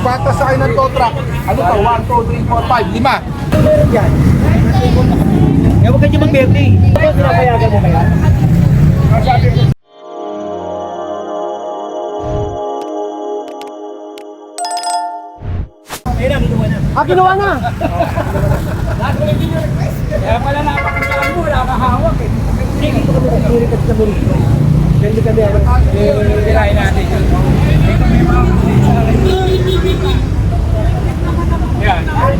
patas sa kayo ng tow truck. Ano to? 1, 2, 3, 4, 5, 5. Meron dyan. Eh, huwag ka dyan mag-birthday. Pinapayagan mo kaya? Ayun na, kinuha na. Ah, kinuha na! Kaya pala napakasaan mo, wala kang hawak eh. Hindi, dito kasi sa Burito. Ganito kami, ano, eh, Tirahin natin yun. Yan.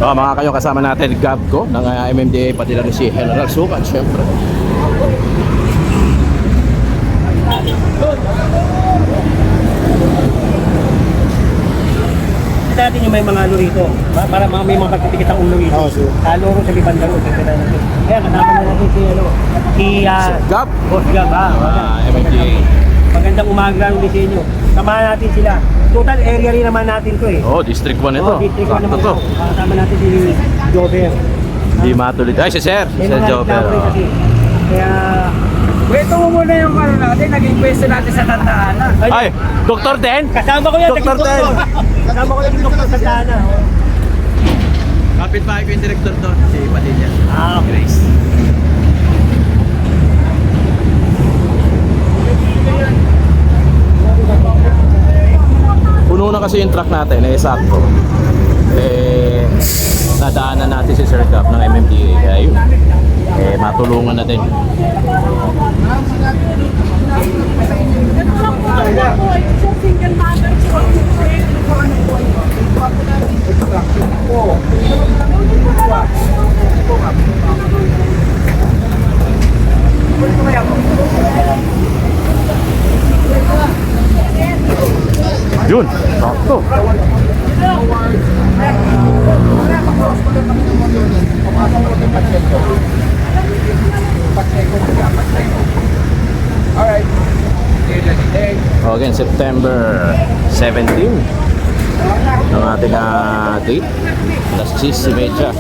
Oh, mga kayo kasama natin Gabco ng uh, MMDA pati na rin si General Sukat syempre. dati yung may mga ano rito, pa- para mga may mga pagtitikit ang ulo rito. Oh, sure. Lalo rin sa Libanda ro, sa Libanda ro. Kaya kasama na natin si ano, si ah, Gab Boss Gab, ha? Ah, MMDA. Magandang umaga ng disenyo. Samahan natin sila. Total area rin naman natin to eh. Oh, District 1 ito. Oh, district ko Sakto naman to. Kasama natin si Jover. Di matuloy. Ay, si Sir. Si Sir rin oh. kasi. Kaya, Kwento mo muna yung ano natin, naging pwesto natin sa Tantana. Ay, Dr. Den. kasama ko yan, Dr. doktor. Kasama ko sa Dana. oh. Kapit bahay ko yung director doon. Si Padilla. Ah. Grace. Puno na kasi yung truck natin, eh sakto. Eh, nadaanan natin si Sir Gab ng MMDA. Kaya eh matulungan na din. single mother September 17 ng ating uh, date. Alas 10, medya.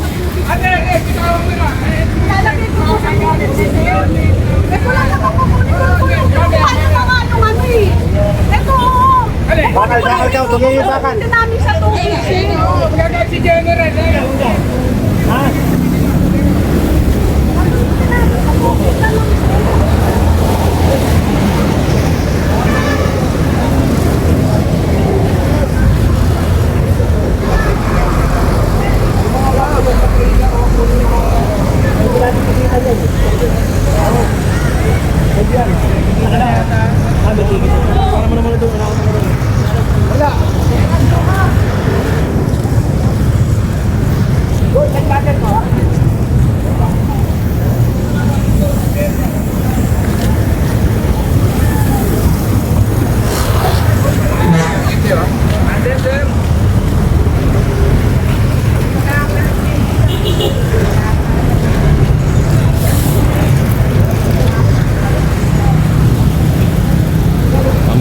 Lalagay ko po sa wallet si Sir. Eh, wala na ako kukunin ko. Kukuha na mga anong ano eh. Ito, oo. Bakal, bakal daw, tingnan yung bakal. Ito namin sa tubig. Si General. Ha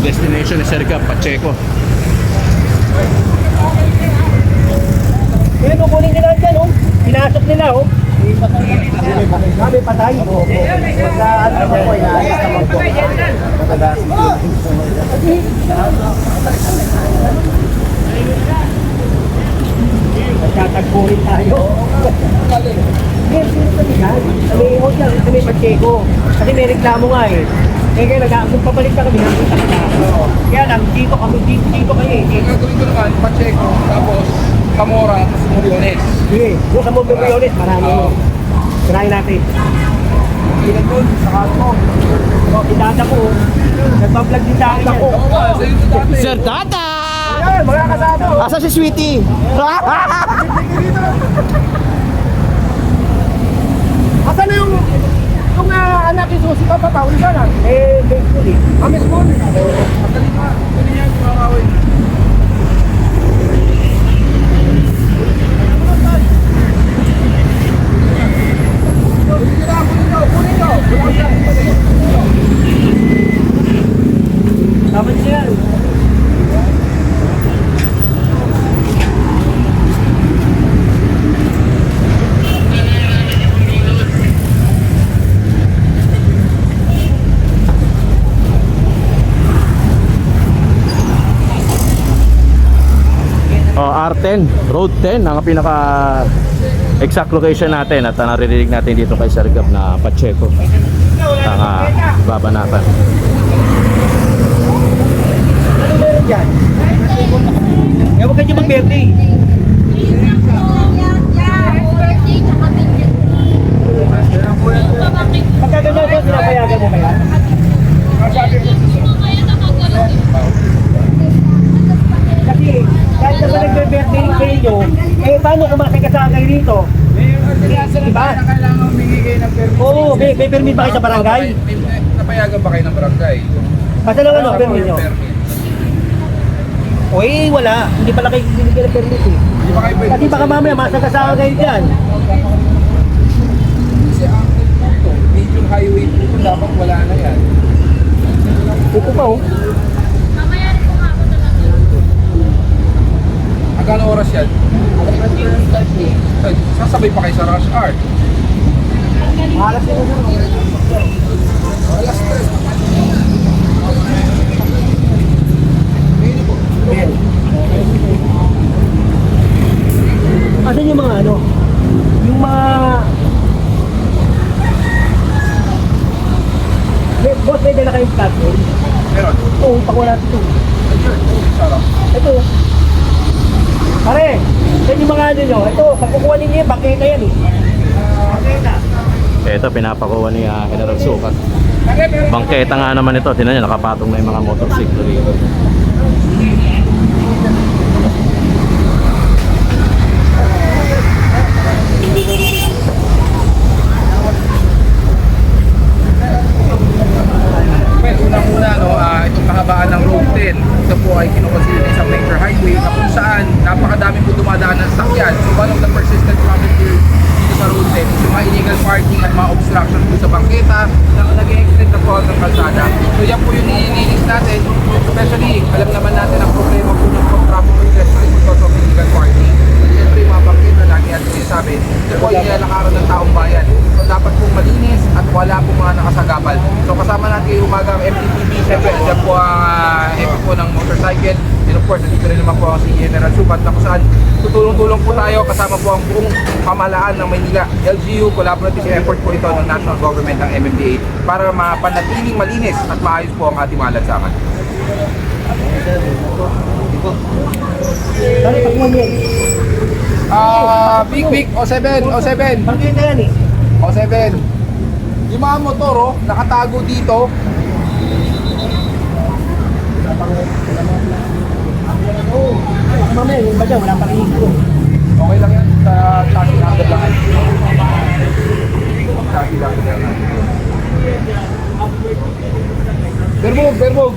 destination ni Sir Gab, Pacheco. Kaya kukunin nila dyan, oh. Pinasok nila, oh. Kami patay. Oo. Pagka ano ko, inaalis naman po. Tayo. Yes, yes, kami yan. Kami, huwag kami Pacheco. Kasi may reklamo nga eh. Kaya kaya nag kung pabalik ka kami, nandun ka Kaya lang, dito kami, dito, dito kayo eh. Gagawin ko naman, Pacheco, tapos Camora, tapos Moriones. Sige, doon sa Mobile Violet, marami mo. Tirahin natin. Ilan doon, sa kanto. O, si Dada ko, nagpa-vlog din sa akin yan. Oo nga, sa ito dati. Sir Tata! Ayan, mga kasama. oh. Asa si Sweetie? Asa na yung yung ah, anak ni Susi pa patawin ka na? Eh, baseball eh. Ah, Miss Mon. Magaling ka. Galing yan, mga kawin. Dapat siya yan. R10, Road 10 ang pinaka exact location natin at uh, naririnig natin dito kay Sir Gab na Pacheco ang uh, babanatan. Ano meron dyan? Eh, huwag kayo mag-birthday. Pagkaganda ko, sinapayagan mo kaya? Kasi, kahit naman nagbe-birthday kayo, eh, paano kung makikasagay rito? Diba? Na kailangan humingi ng permit. Oo, may, may permit ba kayo sa barangay? May- may- Napayagan ba kayo ng barangay? Basta lang ano, permit nyo? O eh, wala. Hindi pala kayo binigyan ng permit eh. Hindi ba kayo pwede? Kasi baka mamaya masagasawa kayo dyan. Kasi ang ito, medium highway po ito, dapat wala na yan. Ito pa oh. Hanggang oras yan? Ay, Sasabay pa kayo sa rush hour. Malas yun. Alas 3. Ayan. Asan yung mga ano? Yung mga... May, boss, may dala kayong flat eh. Meron. Oo, pakuha natin ito. Sarap. Ito. Pare, yan yung mga ano nyo. Ito, pag kukuha ninyo yan, bakita yan eh. Bakita. Ito pinapakuha ni uh, General Sukat. Bangketa nga naman ito, tinan niyo nakapatong na yung mga motorsiklo dito. Well, unang-una, no, ah, itong kahabaan ng Road 10, ito po ay kinukonsider isang major highway na kung saan napakadami po dumadaan ng sakyan. So one of the persistent problem here dito sa Road 10 is yung mga illegal parking at mga obstruction po sa bangketa na nag-extend na po ng kalsada. So yan po yung nililinis natin. Especially, alam naman natin ang problema po ng traffic congestion is because of illegal parking. Siyempre, yung mga bangketa, lagi natin sinasabi, ito po yung nilalakaran ng taong bayan. So dapat po malinis at wala po mga nakasagabal. So kasama natin yung umaga ang MTTV, siyempre andyan po ang uh, hepe po ng motorcycle. And of course, nandito rin naman po si General Sukat na kung saan tutulong-tulong po tayo kasama po ang buong pamahalaan ng Maynila. LGU, collaborative effort po ito ng national government ng MMDA para mapanatiling malinis at maayos po ang ating mga lansangan. Niyo yan. Ah, big big O7, O7. Bakita yan eh. O, 7. Yung mga motor, oh, nakatago dito. Mamaya, yung dyan, wala pang higro. Okay lang yan. Sa taxi number lang. Taxi number lang. Berbog, berbog.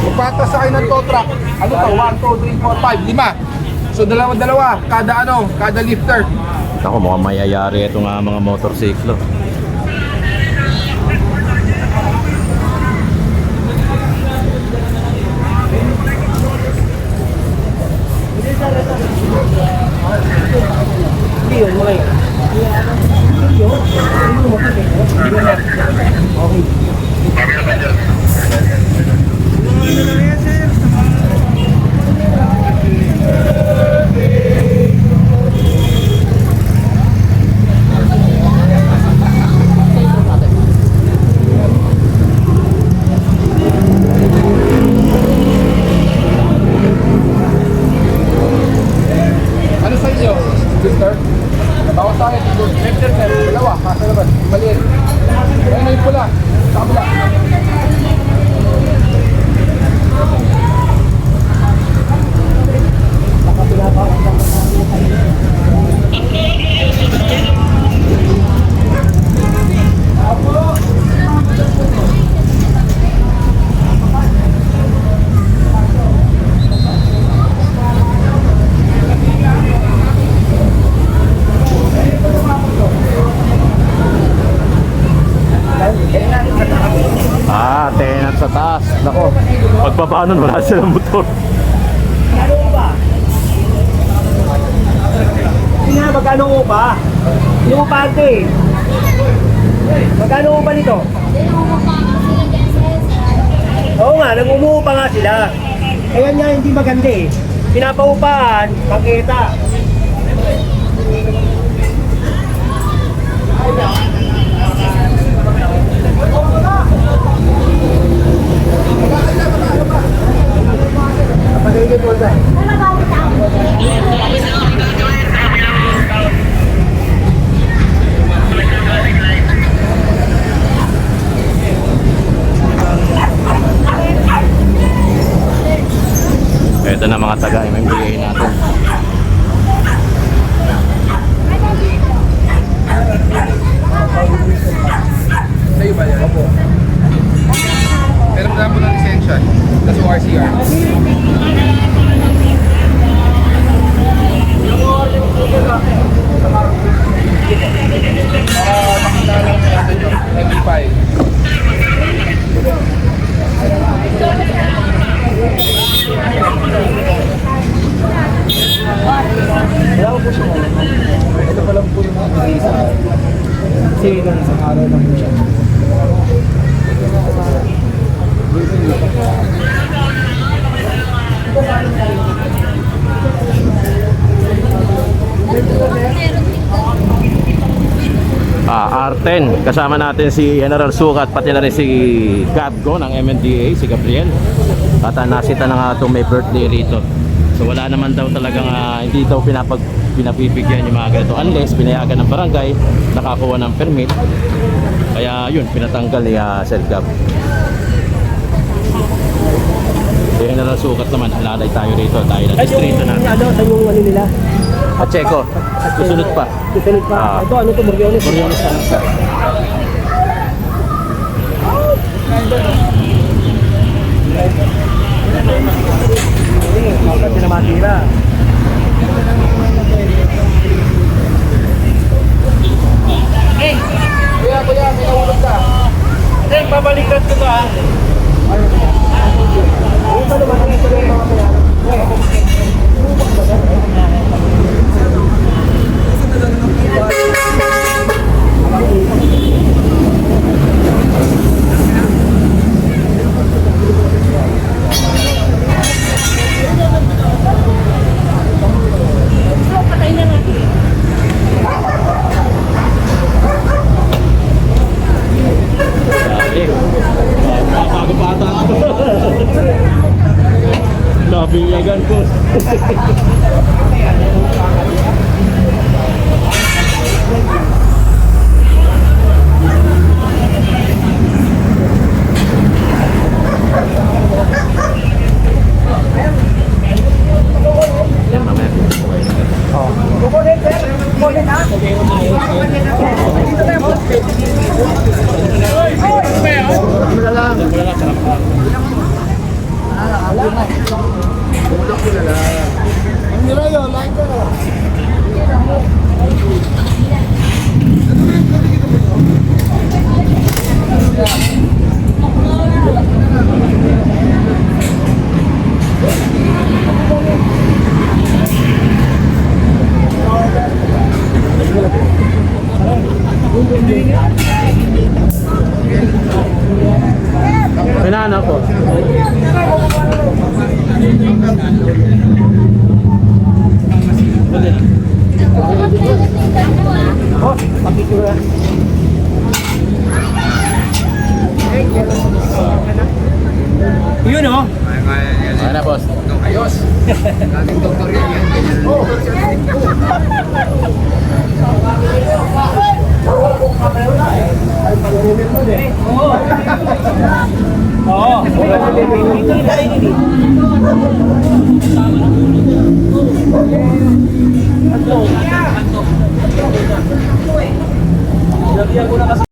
Magpatas sa kayo ng tow truck. Ano to? 1, 2, 3, 4, 5, 5. So dalawa-dalawa. Kada ano, kada lifter. Ako mukhang mayayari ito nga mga motorsiklo. Inyo? Lifter? Bawas sa akin. Lifter, sir. Dalawa. Kasa naman. Maliit. Ayun na yung pula. Sa kabila. Ah, pagbaba nun wala silang motor. Ano ba? Nga, magkano upa? Yung upa ito eh. Magkano upa nito? Oo nga, nag-umuupa nga sila. Kaya nga hindi maganda eh. pinapaupahan, pagkita. Ito na mga taga MMDA natin. Sa'yo ba yan? Opo. Pero wala po ng lisensya. Tapos ORCR. Sa ano nyo, MP5. Ito pa lang po yung mga isa. Kasi nung isang siya. Ah, R10. Kasama natin si General Sukat, pati na rin si Gabgo ng MNDA, si Gabriel. At uh, nasita na nga itong may birthday rito. So wala naman daw talagang ah, hindi daw pinapag pinapibigyan yung mga ganito unless pinayagan ng barangay, nakakuha ng permit. Kaya yun, pinatanggal ni uh, Sir Gab. General Sukat naman, alalay tayo rito dahil na distrito natin. Ano, sa yung ano nila? Pacheco, susunod pa. Susunod pa. Ah. Ito, ano to, Moriones? Lang. Bakit na matira? Kuya, kuya, may nahulog ka. Then, babalikan ko to ah. Ha, ha, ha, ha. Pinana ko. Oh, pakikura. Yun oh. Ano na, boss? Ayos. Dating doktor yan. Oo. Oo. Oo. Oo.